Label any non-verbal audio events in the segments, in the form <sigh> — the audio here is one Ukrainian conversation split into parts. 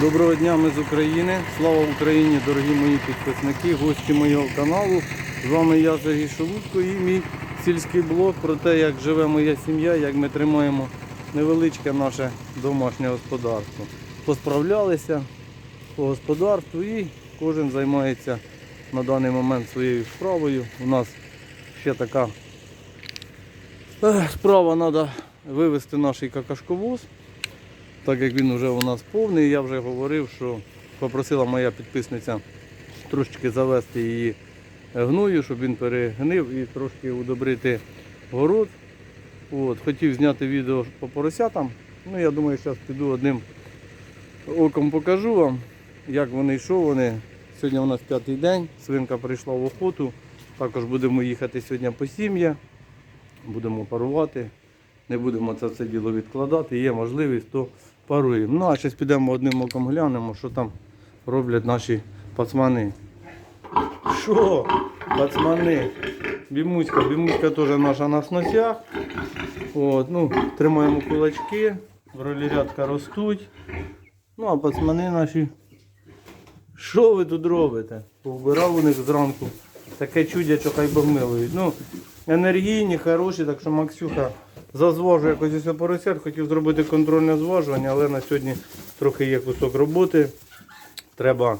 Доброго дня, ми з України. Слава Україні, дорогі мої підписники, гості моєго каналу. З вами я, Сергій Шелудько, і мій сільський блог про те, як живе моя сім'я, як ми тримаємо невеличке наше домашнє господарство. Посправлялися по господарству і кожен займається на даний момент своєю справою. У нас ще така справа треба вивезти наш какашковоз так як він вже у нас повний, я вже говорив, що попросила моя підписниця трошечки завести її гною, щоб він перегнив і трошки удобрити город. От, хотів зняти відео по поросятам. Ну, я думаю, зараз піду одним оком покажу вам, як вони і що вони. Сьогодні у нас п'ятий день, свинка прийшла в охоту. Також будемо їхати сьогодні по сім'я, будемо парувати. Не будемо це все діло відкладати, є можливість, то паруємо. Ну а зараз підемо одним оком глянемо, що там роблять наші пацмани. Що? Пацмани? Бімуська, бімуська теж наша на сносях. От, ну, тримаємо кулачки, ролірядка ростуть. Ну а пацмани наші. Що ви тут робите? Повбирав у них зранку. Таке чудячо, хай Бог. Ну, енергійні, хороші, так що Максюха зазважує якось ось поросят. Хотів зробити контрольне зважування, але на сьогодні трохи є кусок роботи. Треба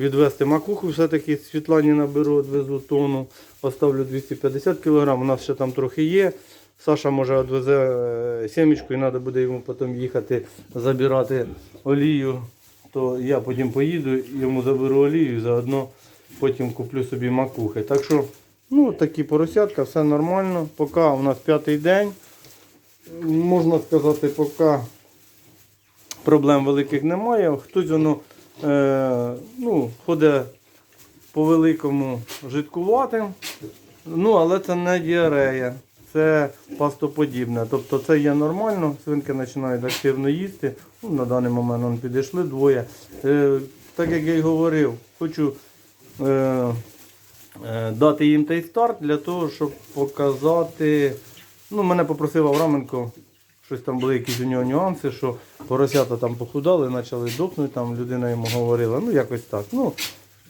відвести макуху, все-таки Світлані наберу, відвезу тонну, оставлю 250 кг, у нас ще там трохи є. Саша може відвезе е, сімечку і треба буде йому потім їхати забирати олію. То я потім поїду, йому заберу олію і заодно потім куплю собі макухи. Так що, ну, такі поросятка, все нормально. Поки у нас п'ятий день. Можна сказати, поки проблем великих немає. Хтось воно е, ну, ходить по великому жидкуватим. Ну, але це не діарея, це пастоподібне. Тобто це є нормально, свинки починають активно їсти. Ну, на даний момент вони підійшли двоє. Е, так як я й говорив, хочу е, е, дати їм той старт для того, щоб показати. Ну, мене попросив Авраменко, щось там були якісь у нього нюанси, що поросята там похудали, почали дохнути, там людина йому говорила, ну якось так. Ну,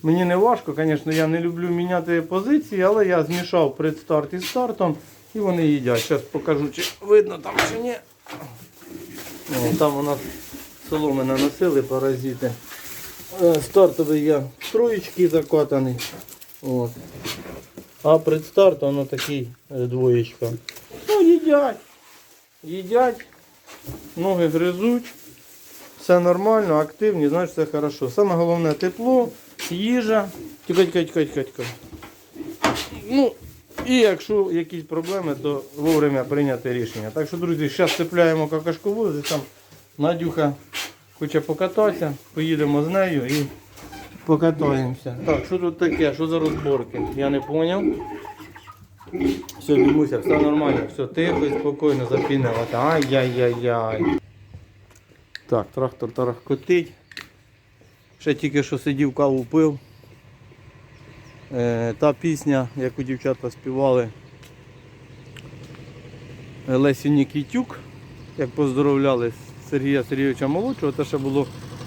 Мені не важко, звісно, я не люблю міняти позиції, але я змішав предстарт із стартом і вони їдять. Зараз покажу, чи видно там чи ні. О, там у нас соломи наносили паразити. Е, Стартовий я троєчки закатаний. А предстарт воно такий е, двоєчка. Ну, їдять. Їдять, ноги гризуть. Все нормально, активні, значить все хорошо. Саме головне тепло, їжа. Тікай, тікай, тікай, тікай. Ну, і якщо якісь проблеми, то вовремя прийняти рішення. Так що, друзі, зараз цепляємо какашковоз, і там Надюха хоче покататися, поїдемо з нею і покатаємося. Так, що тут таке? Що за розборки? Я не зрозумів. Все, Бімуся, все нормально, все тихо і спокійно запінилося. Ай-яй-яй-яй. Так, трактор тарахкотить. Ще тільки що сидів, каву пив. Е, та пісня, яку дівчата співали Лесі Нікітюк, як поздоровляли Сергія Сергійовича Молодшого, це ще було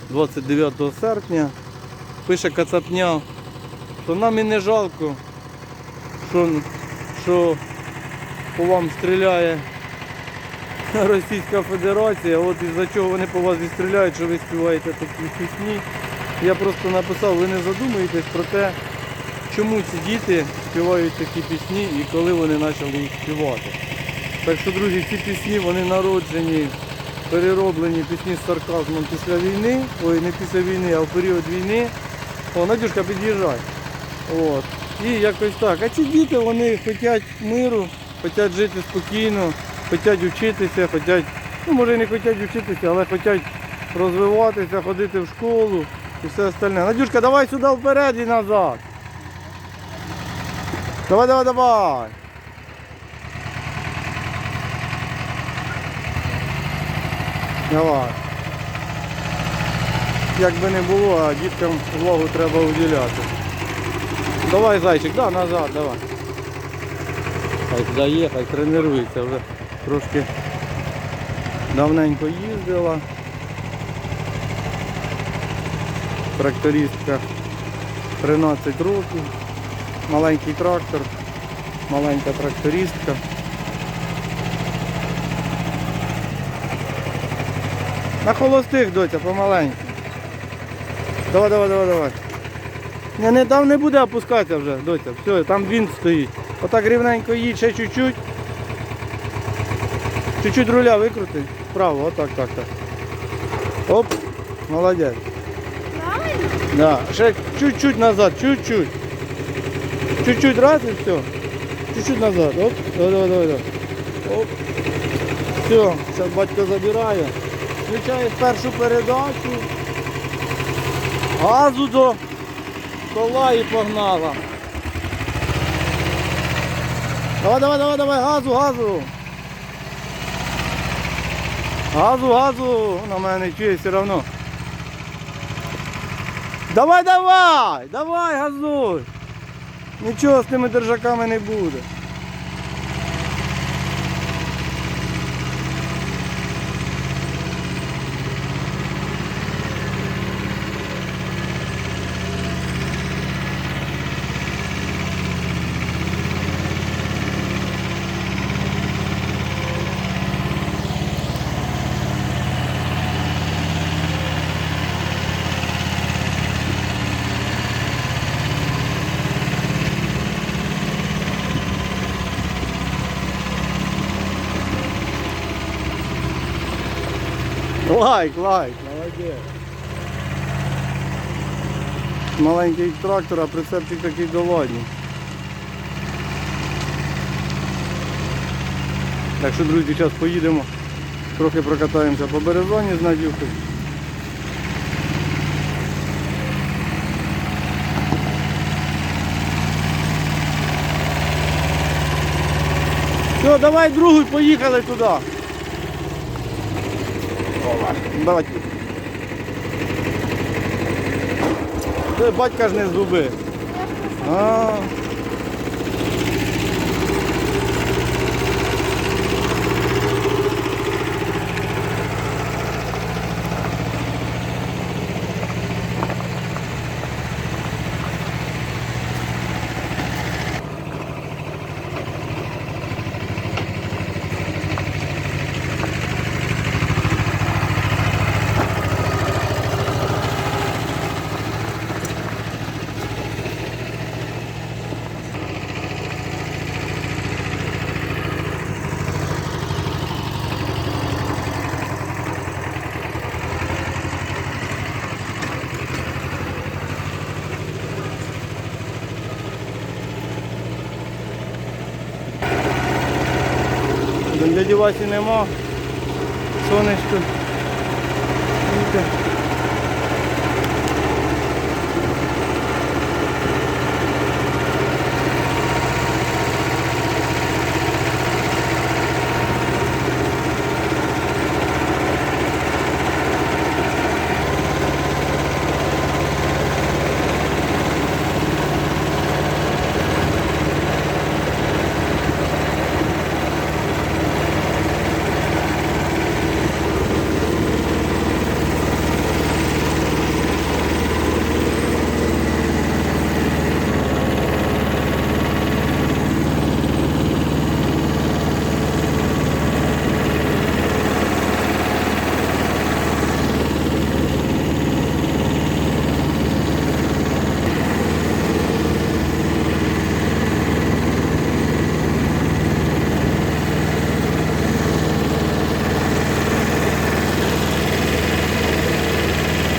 29 серпня. Пише Кацапня, що нам і не жалко, що, що по вам стріляє <laughs> Російська Федерація, от із-за чого вони по вас і стріляють, що ви співаєте такі пісні. Я просто написав, ви не задумуєтесь про те, чому ці діти співають такі пісні і коли вони почали їх співати. Так що, друзі, ці пісні вони народжені, перероблені пісні з сарказмом після війни, ой, не після війни, а в період війни. О, Надюшка, під'їжджай. От. І якось так. А ці діти вони хочуть миру, хочуть жити спокійно, хочуть вчитися, хочуть, ну може не хочуть вчитися, але хочуть розвиватися, ходити в школу і все остальне. Надюшка, давай сюди вперед і назад. Давай, давай, давай. Давай. Як би не було, а діткам увагу треба уділяти. Давай, зайчик, да, назад, давай. Хай туди є, хай тренується, вже трошки давненько їздила. Трактористка 13 років. Маленький трактор, маленька трактористка. На холостих, доця, помаленьку. Давай, давай, давай, давай. Не, не, там не буде опускатися вже, доця. Все, там він стоїть. Отак рівненько їдь, ще чуть-чуть. Чуть-чуть руля викрути. Вправо, отак, так, так. Оп, молодець. Правильно? Да. Ще чуть-чуть назад, чуть-чуть. Чуть-чуть раз і все. Чуть-чуть назад. Оп. Давай, давай, давай, давай. Оп. Все, зараз батько забирає. Включає першу передачу. Газу до стола і погнала. Давай, давай, давай, давай, газу, газу. Газу, газу. На мене чує все одно. Давай, давай, давай, газуй. Нічого з тими держаками не буде. Лайк, лайк, молодець. Маленький трактор, а прицепчик такий довольний. Так що, друзі, зараз поїдемо, трохи прокатаємося по березоні з Надюхою. Все, давай другий, поїхали туди. Давай. Це батька ж не згуби. А. Там Дяді Васі нема. Сонечко.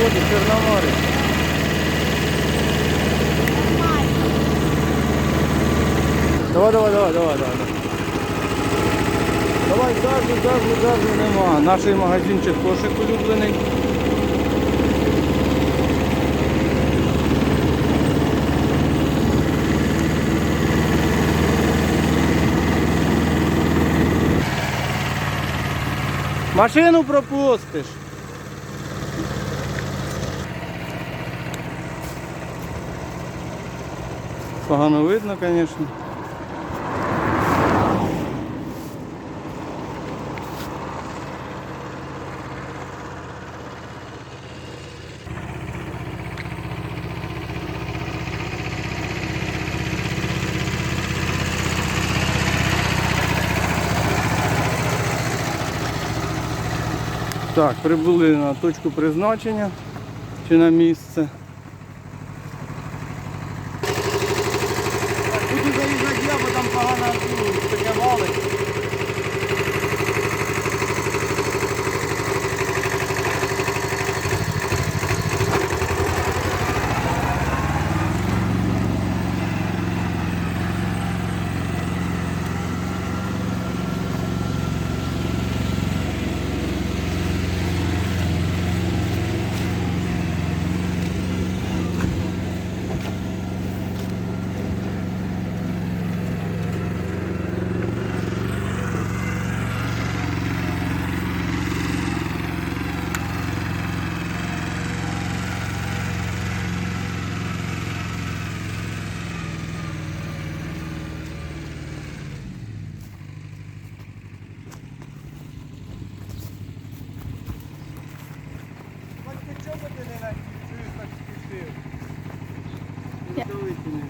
Ходить Чорноморець. Давай, давай, давай, давай, давай. Давай, газу, газу, газу нема. Наш магазинчик кошик улюблений. Машину пропустиш. Погано видно, звісно. Так, прибули на точку призначення чи на місце. Заїжджати я,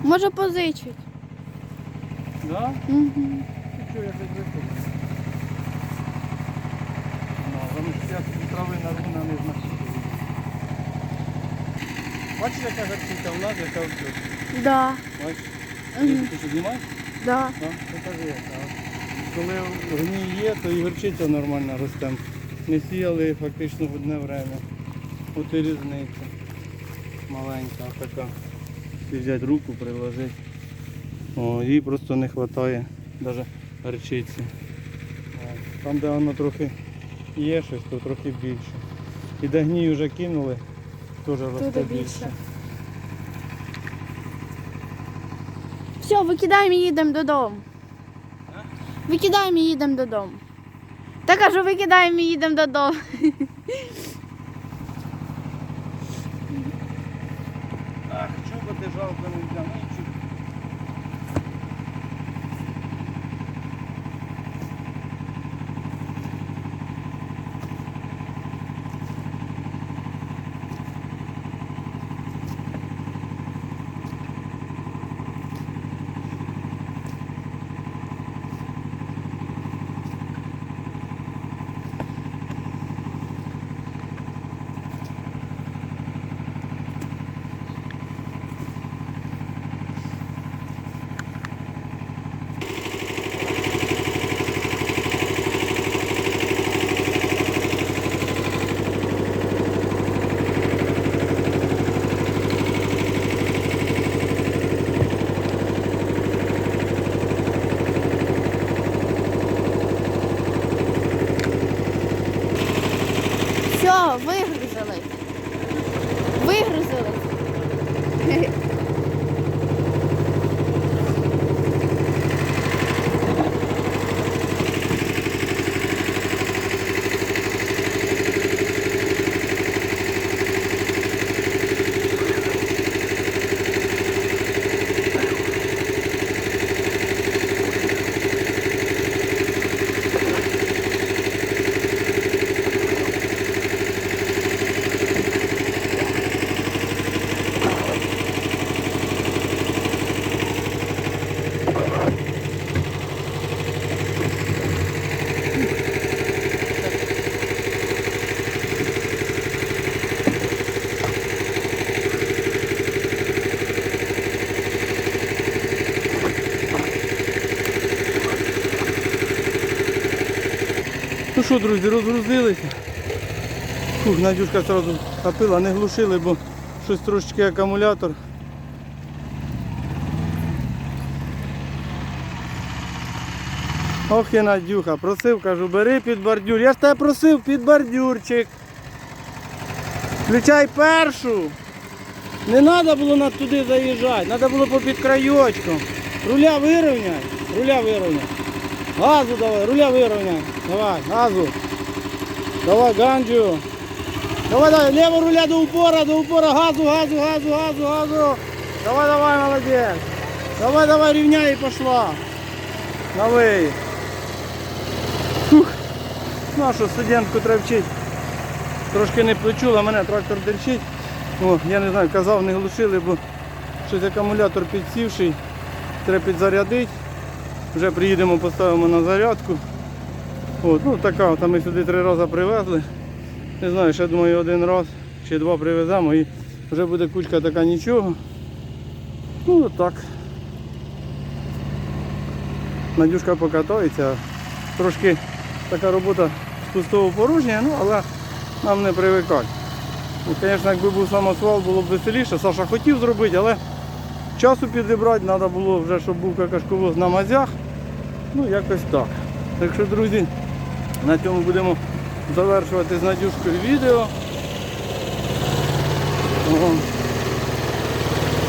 Може позичить. Да? Угу. Ти що, я щось виходжу? Ну, вони ж трави на руна не знають. Бачиш, яка гарчиця в нас, яка в тут? Да. Бачиш? Мгм. Ти що знімаєш? Да. Так, покажи яка. Коли гній є, то і горчиця нормально росте. Не сіяли фактично в одне время. От і різниця. Маленька така. Якщо взяти руку, приложити. О, їй просто не вистачає навіть горчиці. Там, де воно трохи є щось, то трохи більше. І де гній вже кинули, теж росте більше. Все, викидаємо і їдемо додому. Викидаємо і їдемо додому. Та кажу, викидаємо і їдемо додому. <laughs> що, друзі, розгрузилися. Фух, Надюшка одразу топила, не глушили, бо щось трошечки акумулятор. Ох і Надюха, просив, кажу, бери під бордюр. Я ж тебе просив під бордюрчик. Включай першу. Не треба було нас туди заїжджати, треба було по під краєчком. Руля вирівняй, руля вирівняй. Газу давай, руля вирівняй. Давай, газу. Давай, ганджу. Давай, давай, лево руля до упора, до упора, газу, газу, газу, газу, газу. Давай, давай, молодець. Давай, давай, рівняй і пошла. Новий. Фух. Що, студентку треба вчити. Трошки не почула, мене трактор дерчить. О, я не знаю, казав, не глушили, бо щось акумулятор підсівший. Треба підзарядити. Вже приїдемо, поставимо на зарядку. От, ну така, от, ми сюди три рази привезли. Не знаю, ще думаю один раз чи два привеземо і вже буде кулька така нічого. Ну так. Надюшка покатається. Трошки така робота з пустого порожня, ну але нам не привикати. Ну, Звісно, якби був самосвал, було б веселіше. Саша хотів зробити, але часу підібрати треба було вже, щоб був какашковоз на мазях. Ну, якось так. Так що, друзі, на цьому будемо завершувати з Надюшкою відео.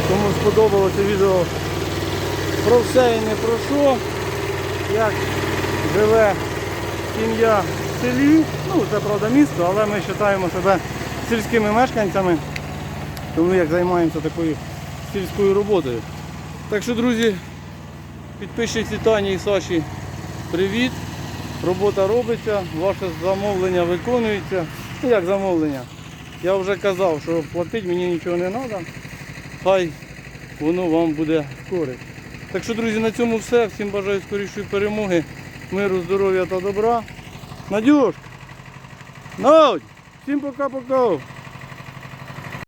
Кому сподобалося відео про все і не про що, як живе сім'я в селі. Ну, це правда місто, але ми вважаємо себе сільськими мешканцями, тому як займаємося такою сільською роботою. Так що, друзі, підписчиці Тані і Саші, привіт. Робота робиться, ваше замовлення виконується. Ну як замовлення? Я вже казав, що платити мені нічого не треба. Хай воно вам буде користь. Так що, друзі, на цьому все. Всім бажаю скорішої перемоги, миру, здоров'я та добра. Надюшка! Надь! Всім пока-пока!